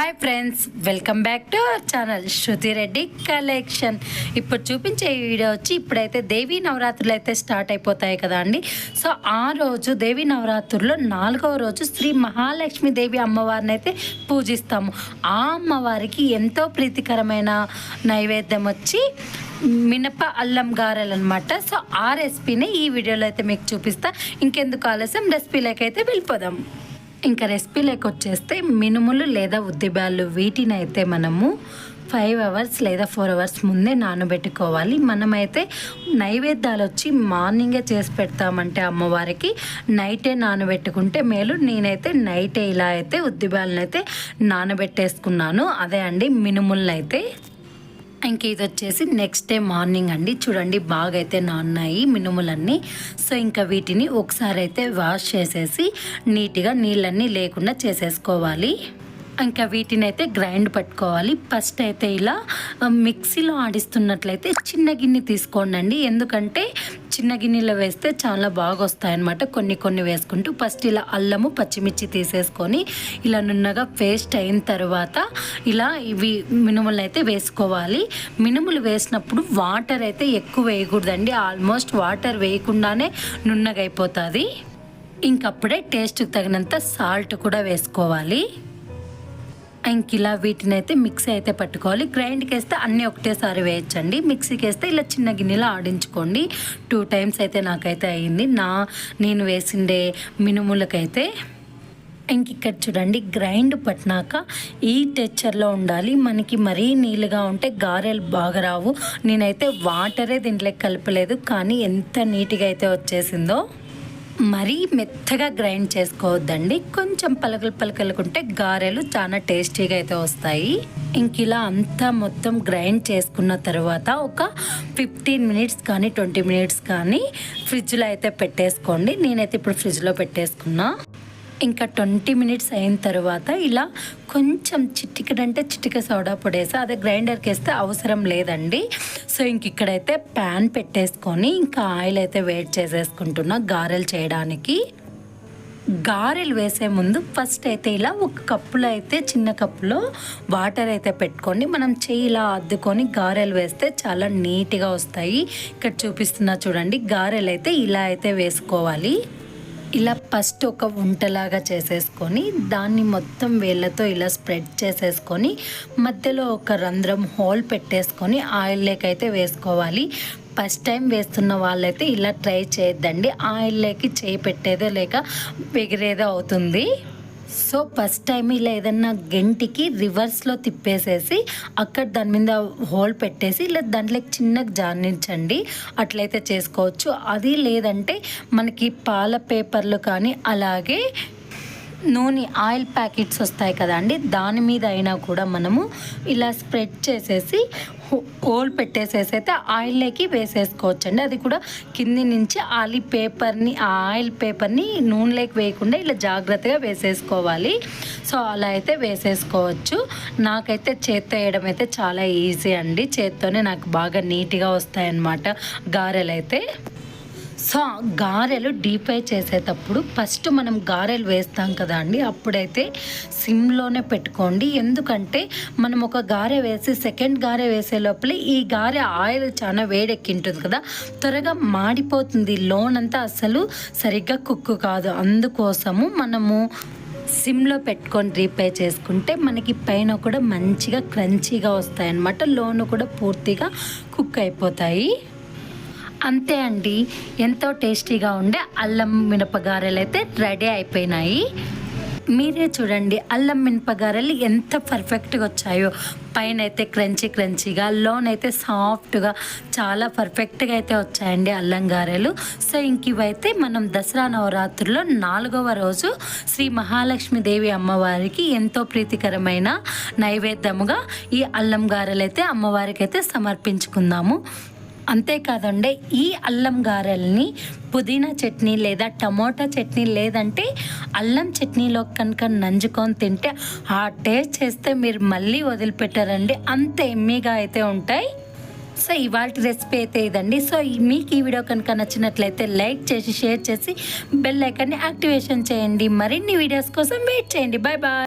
Hi friends welcome back to our channel Shruti Reddy collection ఇప్పుడు చూపించే video వచ్చి ఇప్పుడైతే దేవీ నవరాత్రులు అయితే స్టార్ట్ అయిపోతాయి కదా అండి. సో ఆ రోజు దేవీ నవరాత్రుల్లో నాలుగవ రోజు శ్రీ మహాలక్ష్మి దేవి అమ్మవారిని అయితే పూజిస్తాము. ఆ అమ్మవారికి ఎంతో ప్రీతికరమైన నైవేద్యం వచ్చి మినప అల్లం గారెలు అనమాట సో ఆ రెసిపీని ఈ వీడియోలో అయితే మీకు చూపిస్తా. ఇంకెందుకు ఆలస్యం? రెసిపీలోకి అయితే వెళ్ళిపోదాం. ఇంకా రెసిపీలోకి వచ్చేస్తే మినుములు లేదా ఉద్దిబ్యాలు వీటిని అయితే మనము ఫైవ్ అవర్స్ లేదా ఫోర్ అవర్స్ ముందే నానబెట్టుకోవాలి. మనమైతే నైవేద్యాలు వచ్చి మార్నింగే చేసి పెడతామంటే అమ్మవారికి నైటే నానబెట్టుకుంటే మేలు. నేనైతే నైటే ఇలా అయితే ఉద్దిబ్యాలను అయితే నానబెట్టేసుకున్నాను. అదే అండి మినుములను అయితే ఇంక ఇది వచ్చేసి నెక్స్ట్ డే మార్నింగ్ అండి. చూడండి బాగా అయితే నాన్నాయి మినుములన్నీ. సో ఇంకా వీటిని ఒకసారి అయితే వాష్ చేసేసి నీట్గా నీళ్ళన్నీ లేకుండా చేసేసుకోవాలి. ఇంకా వీటిని అయితే గ్రైండ్ పట్టుకోవాలి. ఫస్ట్ అయితే ఇలా మిక్సీలో ఆడిస్తున్నట్లయితే చిన్న గిన్నె తీసుకోండి ఎందుకంటే చిన్న గిన్నెలో వేస్తే చాలా బాగా వస్తాయన్నమాట కొన్ని కొన్ని వేసుకుంటూ ఫస్ట్ ఇలా అల్లము పచ్చిమిర్చి తీసేసుకొని ఇలా నున్నగా పేస్ట్ అయిన తర్వాత ఇలా ఇవి మినుములు అయితే వేసుకోవాలి. మినుములు వేసినప్పుడు వాటర్ అయితే ఎక్కువ వేయకూడదండి. ఆల్మోస్ట్ వాటర్ వేయకుండానే నున్నగా అయిపోతుంది ఇంకప్పుడే టేస్ట్కి తగినంత సాల్ట్ కూడా వేసుకోవాలి. ఇంక ఇలా వీటిని అయితే మిక్సీ అయితే పట్టుకోవాలి. గ్రైండ్కి వేస్తే అన్నీ ఒకటేసారి వేయచ్చండి. మిక్సీకి వేస్తే ఇలా చిన్న గిన్నెలో ఆడించుకోండి. టూ టైమ్స్ అయితే నాకైతే అయింది. నా నేను వేసిండే మినుములకైతే ఇంక ఇక్కడ చూడండి గ్రైండ్ పట్టినాక ఈ టెక్చర్లో ఉండాలి. మనకి మరీ నీళ్ళుగా ఉంటే గారెలు బాగా రావు. నేనైతే వాటరే దీంట్లోకి కలపలేదు. కానీ ఎంత నీట్గా అయితే వచ్చేసిందో. మరీ మెత్తగా గ్రైండ్ చేసుకోవద్దండి. కొంచెం పలకలు పలకలుకుంటే గారెలు చాలా టేస్టీగా అయితే వస్తాయి. ఇంక ఇలా అంతా మొత్తం గ్రైండ్ చేసుకున్న తర్వాత ఒక ఫిఫ్టీన్ మినిట్స్ కానీ ట్వంటీ మినిట్స్ కానీ ఫ్రిడ్జ్లో అయితే పెట్టేసుకోండి. నేనైతే ఇప్పుడు ఫ్రిడ్జ్లో పెట్టేసుకున్నా. ఇంకా ట్వంటీ మినిట్స్ అయిన తర్వాత ఇలా కొంచెం చిటికడంటే చిటిక సోడా పొడేసి అదే గ్రైండర్కి వేస్తే అవసరం లేదండి. సో ఇంక ఇక్కడైతే ప్యాన్ పెట్టేసుకొని ఇంకా ఆయిల్ అయితే వేట్ చేసేసుకుంటున్నా గారెలు చేయడానికి. గారెలు వేసే ముందు ఫస్ట్ అయితే ఇలా ఒక కప్పులో అయితే చిన్న కప్పులో వాటర్ అయితే పెట్టుకొని మనం చేయి ఇలా అద్దుకొని గారెలు వేస్తే చాలా నీట్గా వస్తాయి. ఇక్కడ చూపిస్తున్నా చూడండి గారెలు అయితే ఇలా అయితే వేసుకోవాలి. ఇలా ఫస్ట్ ఒక వంటలాగా చేసేసుకొని దాన్ని మొత్తం వేళ్ళతో ఇలా స్ప్రెడ్ చేసేసుకొని మధ్యలో ఒక రంధ్రం హోల్ పెట్టేసుకొని ఆయిల్ లేకైతే వేసుకోవాలి. ఫస్ట్ టైం వేస్తున్న వాళ్ళైతే ఇలా ట్రై చేయొద్దండి. ఆయిల్ లేకి చేయి పెట్టేదో లేక ఎగిరేదో అవుతుంది. సో ఫస్ట్ టైం ఇలా ఏదన్నా గంటికి రివర్స్లో తిప్పేసేసి అక్కడ దాని మీద హోల్ పెట్టేసి ఇలా దాంట్లో చిన్నగా జానించండి. అట్లయితే చేసుకోవచ్చు. అది లేదంటే మనకి పాల పేపర్లు కానీ అలాగే నూనె ఆయిల్ ప్యాకెట్స్ వస్తాయి కదండి దాని మీద అయినా కూడా మనము ఇలా స్ప్రెడ్ చేసేసి హో- హోల్ పెట్టేసేసి అయితే ఆయిల్లోకి వేసేసుకోవచ్చు అండి అది కూడా కింది నుంచి ఆలి పేపర్ని ఆ ఆయిల్ పేపర్ని నూనెలోకి వేయకుండా ఇలా జాగ్రత్తగా వేసేసుకోవాలి. సో అలా అయితే వేసేసుకోవచ్చు. నాకైతే చేత్తో వేయడం అయితే చాలా ఈజీ అండి. చేత్తోనే నాకు బాగా నీట్గా వస్తాయన్నమాట గారెలు అయితే సో గారెలు డీప్ ఫ్రై చేసేటప్పుడు ఫస్ట్ మనం గారెలు వేస్తాం కదా అండి అప్పుడైతే సిమ్లోనే పెట్టుకోండి. ఎందుకంటే మనం ఒక గారె వేసి సెకండ్ గారె వేసే లోపల ఈ గారె ఆయిల్ చాలా వేడెక్కింటుంది కదా త్వరగా మాడిపోతుంది. లోన్ అంతా అసలు సరిగ్గా కుక్కు కాదు. అందుకోసము మనము సిమ్లో పెట్టుకొని రీపే చేసుకుంటే మనకి పైన కూడా మంచిగా క్రంచీగా వస్తాయన్నమాట. లోను కూడా పూర్తిగా కుక్ అయిపోతాయి. అంతే అండి. ఎంతో టేస్టీగా ఉండే అల్లం మినపగారెలు అయితే రెడీ అయిపోయినాయి. మీరే చూడండి అల్లం మినపగారెలు ఎంత పర్ఫెక్ట్గా వచ్చాయో. పైన అయితే క్రంచీ క్రంచీగా లోనైతే సాఫ్ట్గా చాలా పర్ఫెక్ట్గా అయితే వచ్చాయండి అల్లం గారెలు. సో ఇంక ఇవైతే మనం దసరా నవరాత్రుల్లో నాలుగవ రోజు శ్రీ మహాలక్ష్మీదేవి అమ్మవారికి ఎంతో ప్రీతికరమైన నైవేద్యముగా ఈ అల్లం గారెలు అయితే అమ్మవారికి అయితే సమర్పించుకుందాము. అంతేకాదండి ఈ అల్లం గారెల్ని పుదీనా చట్నీ లేదా టమోటా చట్నీ లేదంటే అల్లం చట్నీలో కనుక నంజుకొని తింటే ఆ టేస్ట్ చేస్తే మీరు మళ్ళీ వదిలిపెట్టారండి. అంత ఎమ్మీగా అయితే ఉంటాయి. సో ఇవాళ రెసిపీ అయితే ఇదండి. సో మీకు ఈ వీడియో కనుక నచ్చినట్లయితే లైక్ చేసి షేర్ చేసి బెల్ ఐకాన్ని యాక్టివేషన్ చేయండి. మరిన్ని వీడియోస్ కోసం వెయిట్ చేయండి. Bye bye